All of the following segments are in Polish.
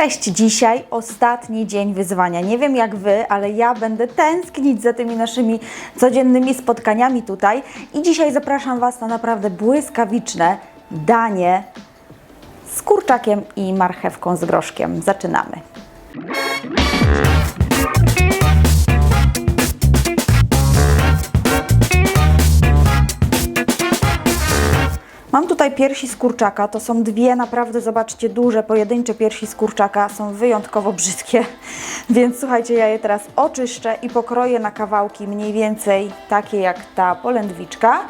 Cześć, dzisiaj ostatni dzień wyzwania. Nie wiem jak Wy, ale ja będę tęsknić za tymi naszymi codziennymi spotkaniami tutaj i dzisiaj zapraszam Was na naprawdę błyskawiczne danie z kurczakiem i marchewką z groszkiem. Zaczynamy. Piersi z kurczaka. To są dwie naprawdę, zobaczcie, duże, pojedyncze piersi z kurczaka. Są wyjątkowo brzydkie, więc słuchajcie, ja je teraz oczyszczę i pokroję na kawałki mniej więcej takie jak ta polędwiczka.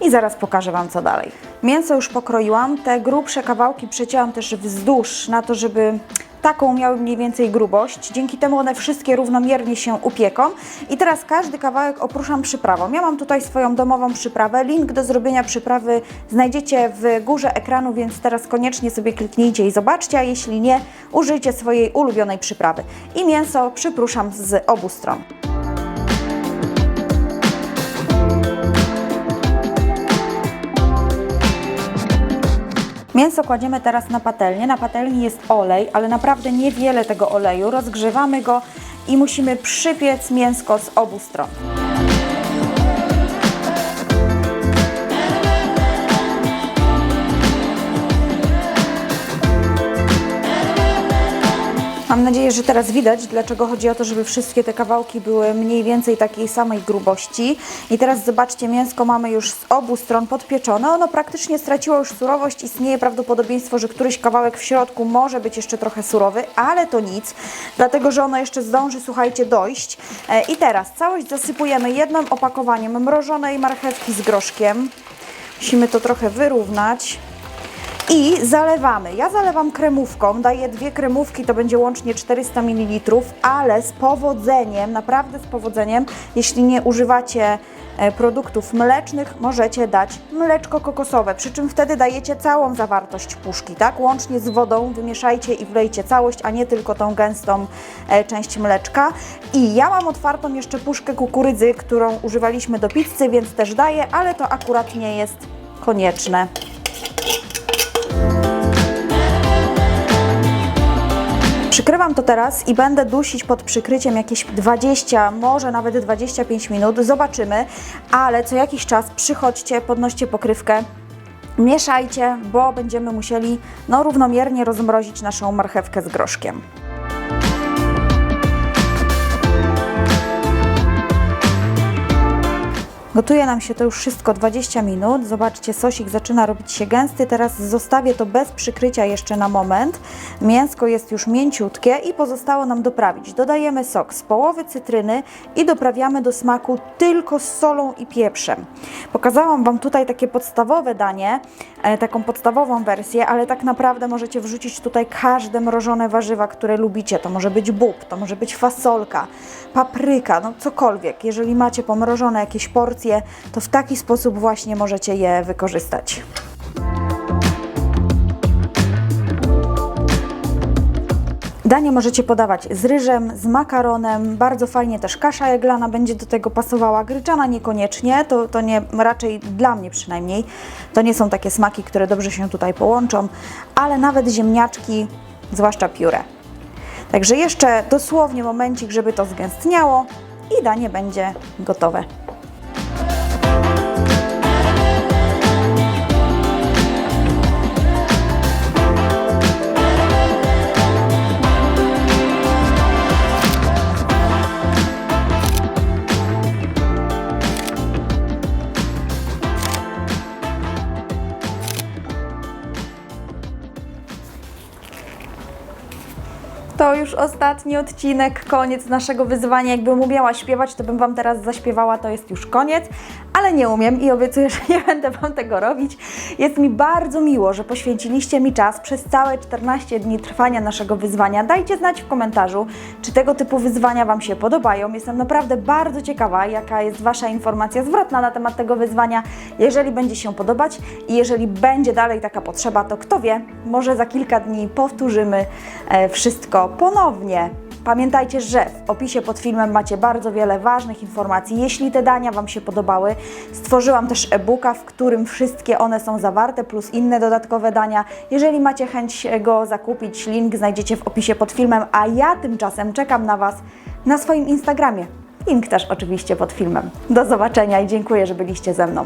I zaraz pokażę Wam co dalej. Mięso już pokroiłam, te grubsze kawałki przecięłam też wzdłuż na to, żeby taką miały mniej więcej grubość. Dzięki temu one wszystkie równomiernie się upieką. I teraz każdy kawałek opruszam przyprawą. Ja mam tutaj swoją domową przyprawę. Link do zrobienia przyprawy znajdziecie w górze ekranu, więc teraz koniecznie sobie kliknijcie i zobaczcie, a jeśli nie, użyjcie swojej ulubionej przyprawy. I mięso przypruszam z obu stron. Mięso kładziemy teraz na patelnię. Na patelni jest olej, ale naprawdę niewiele tego oleju. Rozgrzewamy go i musimy przypiec mięsko z obu stron. Mam nadzieję, że teraz widać, dlaczego chodzi o to, żeby wszystkie te kawałki były mniej więcej takiej samej grubości. I teraz zobaczcie, mięsko mamy już z obu stron podpieczone. Ono praktycznie straciło już surowość. Istnieje prawdopodobieństwo, że któryś kawałek w środku może być jeszcze trochę surowy, ale to nic, dlatego że ono jeszcze zdąży, słuchajcie, dojść. E, I teraz całość zasypujemy jednym opakowaniem mrożonej marchewki z groszkiem. Musimy to trochę wyrównać. I zalewamy. Ja zalewam kremówką, daję dwie kremówki, to będzie łącznie 400 ml, ale z powodzeniem, naprawdę z powodzeniem, jeśli nie używacie e, produktów mlecznych, możecie dać mleczko kokosowe, przy czym wtedy dajecie całą zawartość puszki, tak? Łącznie z wodą wymieszajcie i wlejcie całość, a nie tylko tą gęstą e, część mleczka. I ja mam otwartą jeszcze puszkę kukurydzy, którą używaliśmy do pizzy, więc też daję, ale to akurat nie jest konieczne. Przykrywam to teraz i będę dusić pod przykryciem jakieś 20, może nawet 25 minut. Zobaczymy, ale co jakiś czas przychodźcie, podnoście pokrywkę. Mieszajcie, bo będziemy musieli no, równomiernie rozmrozić naszą marchewkę z groszkiem. Gotuje nam się to już wszystko 20 minut. Zobaczcie, sosik zaczyna robić się gęsty. Teraz zostawię to bez przykrycia jeszcze na moment. Mięsko jest już mięciutkie i pozostało nam doprawić. Dodajemy sok z połowy cytryny i doprawiamy do smaku tylko z solą i pieprzem. Pokazałam Wam tutaj takie podstawowe danie, e, taką podstawową wersję, ale tak naprawdę możecie wrzucić tutaj każde mrożone warzywa, które lubicie. To może być bób, to może być fasolka, papryka, no cokolwiek. Jeżeli macie pomrożone jakieś porcje, to w taki sposób właśnie możecie je wykorzystać. Danie możecie podawać z ryżem, z makaronem, bardzo fajnie też kasza jaglana będzie do tego pasowała, gryczana niekoniecznie, to, to nie, raczej dla mnie przynajmniej, to nie są takie smaki, które dobrze się tutaj połączą, ale nawet ziemniaczki, zwłaszcza pióre. Także jeszcze dosłownie momencik, żeby to zgęstniało i danie będzie gotowe. To już ostatni odcinek, koniec naszego wyzwania. Jakbym umiała śpiewać, to bym Wam teraz zaśpiewała, to jest już koniec, ale nie umiem i obiecuję, że nie będę Wam tego robić. Jest mi bardzo miło, że poświęciliście mi czas przez całe 14 dni trwania naszego wyzwania. Dajcie znać w komentarzu, czy tego typu wyzwania Wam się podobają. Jestem naprawdę bardzo ciekawa, jaka jest Wasza informacja zwrotna na temat tego wyzwania. Jeżeli będzie się podobać i jeżeli będzie dalej taka potrzeba, to kto wie, może za kilka dni powtórzymy e, ponownie. Pamiętajcie, że w opisie pod filmem macie bardzo wiele ważnych informacji. Jeśli te dania Wam się podobały, stworzyłam też e-booka, w którym wszystkie one są zawarte, plus inne dodatkowe dania. Jeżeli macie chęć go zakupić, link znajdziecie w opisie pod filmem, a ja tymczasem czekam na Was na swoim Instagramie. Link też oczywiście pod filmem. Do zobaczenia i dziękuję, że byliście ze mną.